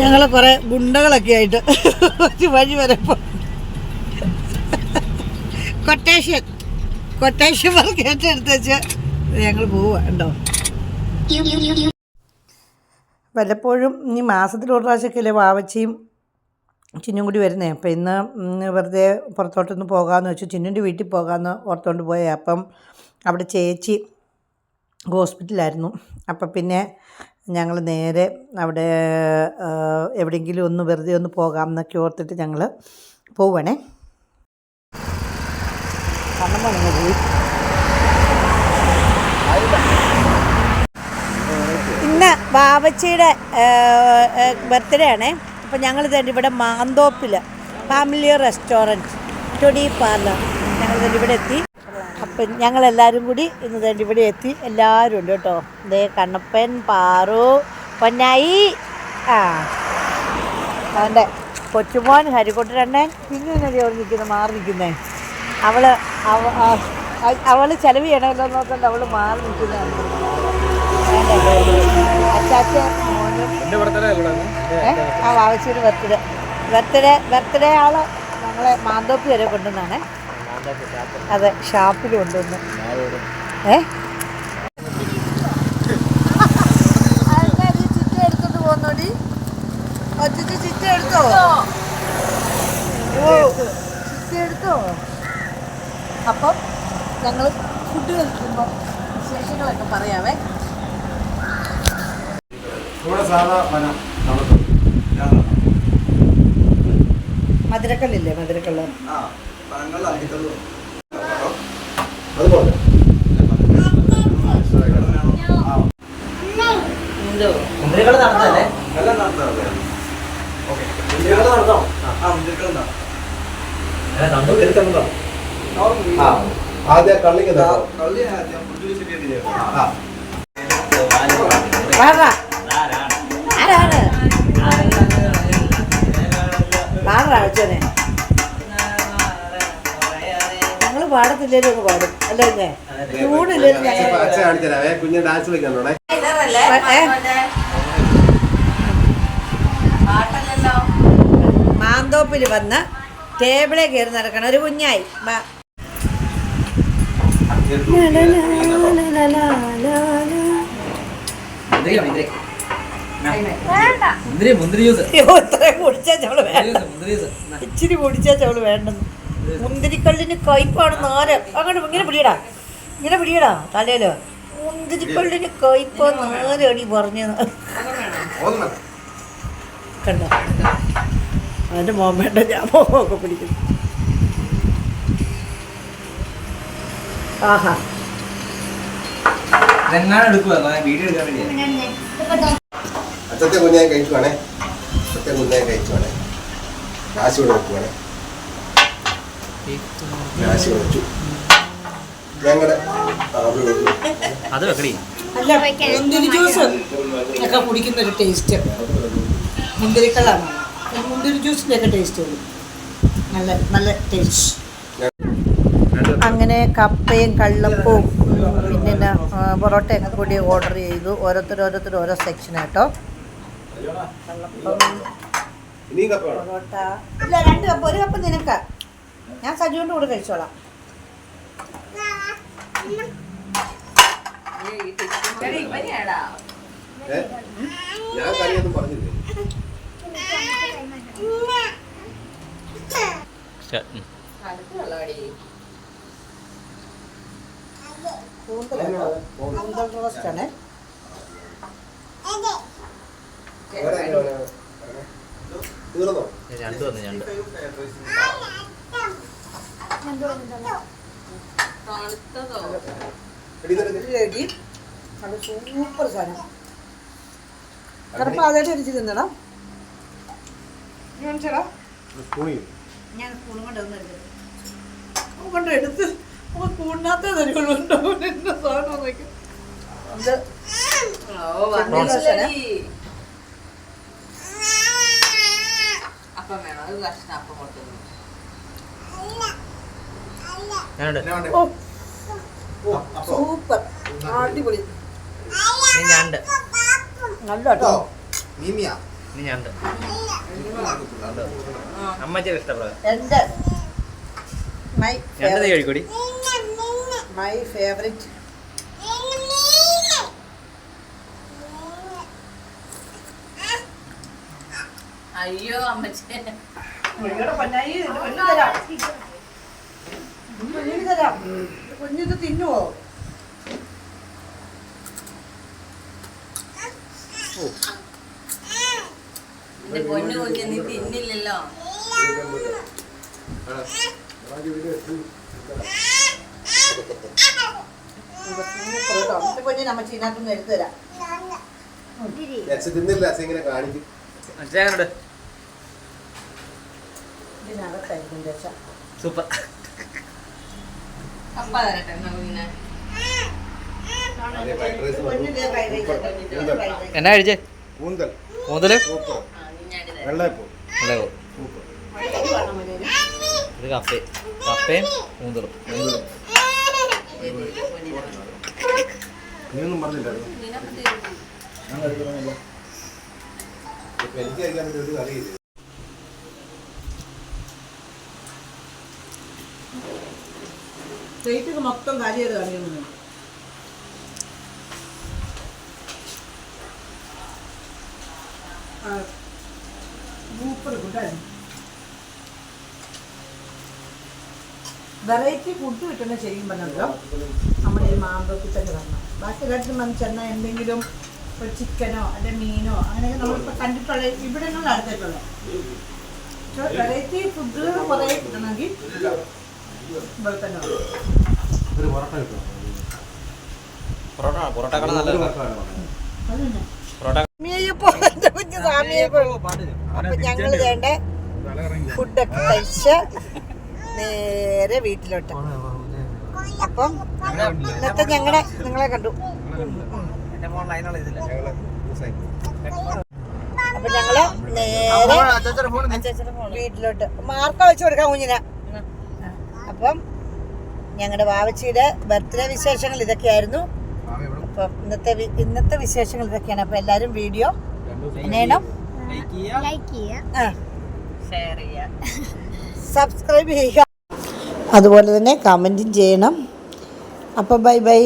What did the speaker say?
ഞങ്ങൾ കുറെ ഗുണ്ടകളൊക്കെ ആയിട്ട് ഒരു വഴി വരെ കൊട്ടേഷൻ കൊട്ടേഷൻ വർക്ക് ഏറ്റെടുത്ത് വെച്ച് ഞങ്ങൾ പോവുക ഉണ്ടോ വല്ലപ്പോഴും ഈ മാസത്തിൽ ഒരു പ്രാവശ്യമൊക്കെ വാവച്ചയും ചിന്നും കൂടി വരുന്നേ? അപ്പം ഇന്ന് വെറുതെ പുറത്തോട്ടൊന്ന് പോകാമെന്ന് വെച്ചു. ചിന്നുന്റെ വീട്ടിൽ പോകാമെന്ന് ഓർത്തുകൊണ്ട് പോയേ. അപ്പം അവിടെ ചേച്ചി ഹോസ്പിറ്റലായിരുന്നു അപ്പം പിന്നെ ഞങ്ങൾ നേരെ അവിടെ എവിടെയെങ്കിലും ഒന്ന് വെറുതെ ഒന്ന് പോകാം എന്നൊക്കെ ഓർത്തിട്ട് ഞങ്ങൾ പോവണേ ഇന്ന് ബാബച്ചിയുടെ ബർത്ത്ഡേ ആണേ. അപ്പോൾ ഞങ്ങൾ തന്നെ ഇവിടെ മാന്തോപ്പിൽ ഫാമിലി റെസ്റ്റോറന്റ് ടൊടി പാർലർ ഞങ്ങൾ തന്നെ ഇവിടെ എത്തി. അപ്പം ഞങ്ങളെല്ലാവരും കൂടി ഇന്ന് തന്നെ ഇവിടെ എത്തി. എല്ലാവരും ഉണ്ട് കേട്ടോ. ദേ കണ്ണപ്പൻ പാറു പൊന്നായി. ആ. അവന്റെ കൊച്ചുമോൻ ഹരിക്കുട്ടരണ്ണൻ പിന്നെ എന്നടി അവിടെ നിൽക്കുന്നത്? മാറി നിൽക്കുന്നേ. അവൾ അവൾ ചിലവ് ചെയ്യണമല്ലോ നോക്കണ്ട അവൾ മാറി നിൽക്കുന്നതാണ് അച്ചാച്ച ആ വാവച്ചിയുടെ ബർത്ത്ഡേ. ബർത്ത്ഡേ ബർത്ത്ഡേ ആൾ ഞങ്ങളെ മാന്തോപ്പി വരെ കൊണ്ടുവന്നാണ്. അതെ ഷാപ്പിൽ കൊണ്ടുവന്നു ഏ? ചിറ്റ എടുത്തോണ്ട് പോന്നോടി? ഒറ്റയ്ക്ക് ചിറ്റ എടുത്തോ? ഓ ചിറ്റ എടുത്തോ? അപ്പം ഞങ്ങൾ ഫുഡ് കഴിക്കുമ്പോൾ വിശേഷങ്ങളൊക്കെ പറയാവേ. ഇവിടെ മധുരക്കള്ളം മധുരക്കല്ലില്ലേ മധുരക്കല്ല് അതുപോലെ മുന്തിരികൾ നടത്തല്ലേ എല്ലാം നടത്താറല്ലേ ഓക്കെ. മുന്തിരികൾ നടത്താം ആ മുന്തിരികൾ അല്ല, നമ്മൾ എടുക്കുന്നത് ആ ആദ്യം കള്ളിക്ക് കള്ളി ആദ്യം ഫുഡ് വെച്ചിട്ട് ആ. വാടാ. ആരാണ് വാടാ അച്ഛനെ. പാടത്തില്ലേലും ഒന്ന് പാടും. അല്ലേ? ചൂടില്ലേലും കുഞ്ഞ് ഡാൻസ്? മാന്തോപ്പിൽ വന്ന് ടേബിളെ കയറി നടക്കണ. ഒരു കുഞ്ഞായി. ഇച്ചിരി കുടിച്ചാ ചവൾ വേണ്ടെന്ന്. മുന്തിരിക്കള്ളിന് കയ്പാണ് നാല് അങ്ങോട്ട് ഇങ്ങനെ പിടിയടാ. ഇങ്ങനെ പിടിയടാ തലയിൽ. മുന്തിരിക്കള്ളിന് കയ്പ നാരടി പറഞ്ഞു കണ്ടോ? വേണ്ട ഞാൻ മോമൊക്കെ പിടിക്കുന്നു. ആഹാ. വീഡിയോ എടുക്കാൻ വേണ്ടിയാ. അച്ഛത്തെ കുഞ്ഞായി കഴിക്കുവാണേ. അച്ഛത്തെ കുഞ്ഞായി കഴിക്കുവാണേ. കാശ് ഇവിടെ വെക്കുവാണേ കാശ് വെച്ചു ഞങ്ങളുടെ അത് വെക്കടി. അല്ല മുന്തിരി ജ്യൂസ് ഒക്കെ കുടിക്കുന്ന ഒരു ടേസ്റ്റ്. മുന്തിരിക്കള്ളാണ്. മുന്തിരി ജ്യൂസിന്റെ ഒക്കെ ടേസ്റ്റ് വരും. നല്ല നല്ല ടേസ്റ്റ്. അങ്ങനെ കപ്പയും കള്ളപ്പവും പിന്നെ പൊറോട്ടയൊക്കെ കൂടി ഓർഡർ ചെയ്തു. ഓരോരുത്തർ ഓരോരുത്തർ ഓരോ സെക്ഷൻ കേട്ടോ. പൊറോട്ട. ഇല്ല രണ്ട് കപ്പ്. ഒരു കപ്പ് നിനക്ക്. ഞാൻ സജുവിന്റെ കൂടെ കഴിച്ചോളാം. കൂന്തൽ റോസ്റ്റാണേ. രണ്ട് വന്നു ഇതെടുക്ക്. റെഡി നല്ല സൂപ്പർ സാധനം. കറുപ്പ് ആദ്യമായിട്ട് അരിച്ച് തിന്നടാ കാണിച്ചടാ. ഞാൻ സ്പൂൺ കൊണ്ട് ഒന്ന് എടുത്തത് അവൻ കൊണ്ട് എടുത്ത് അവൻ കൂടിനകത്തേ തരുള്ളൂ. എന്ന സാധനം നോക്കി. അപ്പം വേണം. അത് കഷ്ണം അപ്പം കൊടുത്തു ഞാനുണ്ട്. സൂപ്പർ. അടിപൊളി. നീ ഞാനുണ്ട്. നല്ല കേട്ടോ. ഇനി ഞാൻ അമ്മച്ചിയുടെ ഇഷ്ടപ്രകാരം എന്റെ മൈ രണ്ട് തൈ കഴിക്കൂടി മൈ ഫേവറേറ്റ് അയ്യോ അമ്മച്ചി. കുഞ്ഞിത് തിന്നുവോ? എന്റെ പൊന്നു കുഞ്ഞ് നീ തിന്നില്ലല്ലോ. കുഞ്ഞിന് അമ്മ ചീനാത്തൊന്ന് എടുത്തു തരാം. തിന്നില്ല ഇങ്ങനെ കാണിക്കും. സൂപ്പർ അപ്പ തരട്ടെ എന്നാ കുഞ്ഞിനെ അതെ ഫ്രൈഡ് റൈസ് കുഞ്ഞിന്റെ ഫ്രൈഡ് റൈസ് കുഞ്ഞിന്റെ ഫ്രൈഡ് റൈസ് എന്നാ കഴിച്ചേ? കൂന്തൽ തരാം. വെള്ളയപ്പൂ. ഇത് കപ്പേ. കപ്പയും കൂന്തലും നീയൊന്നും പറഞ്ഞില്ലായിരുന്നു. എനിക്ക് കഴിക്കാൻ പറ്റിയ ഒരു കറിയില്ല പ്ലേറ്റ് മൊത്തം കാലി ചെയ്ത് കളിയുന്നു വെറൈറ്റി ഫുഡ് കിട്ടണ ശരിക്കും പറഞ്ഞല്ലോ നമ്മുടെ ഈ മാമ്പൊക്കെ തന്നെ വരണം ബാക്കി കാര്യത്തിൽ വന്ന് ചെന്നാൽ എന്തെങ്കിലും ഇപ്പോൾ ചിക്കനോ അല്ലെ മീനോ അങ്ങനെയൊക്കെ നമ്മളിപ്പോൾ കണ്ടിട്ടുള്ള ഇവിടെ നടത്തിയിട്ടുള്ളത് പക്ഷേ വെറൈറ്റി ഫുഡുകൾ കുറേ കിട്ടണമെങ്കിൽ. ഒരു പൊറോട്ട കിട്ടും പൊറോട്ട പൊറോട്ടക്കാണ് ഒരു നല്ലത് പൊറോട്ട വേണം. അത് തന്നെ പൊറോട്ട കുഞ്ഞു സ്വാമിയെ അപ്പൊ ഞങ്ങൾ വേണ്ട ഫുഡൊക്കെ കഴിച്ച് നേരെ വീട്ടിലോട്ട്. അപ്പം ഇന്നത്തെ ഞങ്ങളെ നിങ്ങളെ കണ്ടു. അപ്പൊ ഞങ്ങൾ നേരെ വീട്ടിലോട്ട്. മാർക്ക വെച്ച് കൊടുക്കാം കുഞ്ഞിന്. അപ്പം ഞങ്ങളുടെ വാവച്ചിയുടെ ബർത്ത്ഡേ വിശേഷങ്ങൾ ഇതൊക്കെയായിരുന്നു. അപ്പം ഇന്നത്തെ ഇന്നത്തെ വിശേഷങ്ങൾ ഇതൊക്കെയാണ്. അപ്പൊ എല്ലാവരും വീഡിയോ സബ്സ്ക്രൈബ് ചെയ്യുക. അതുപോലെ തന്നെ കമന്റും ചെയ്യണം. അപ്പോൾ ബൈ ബൈ.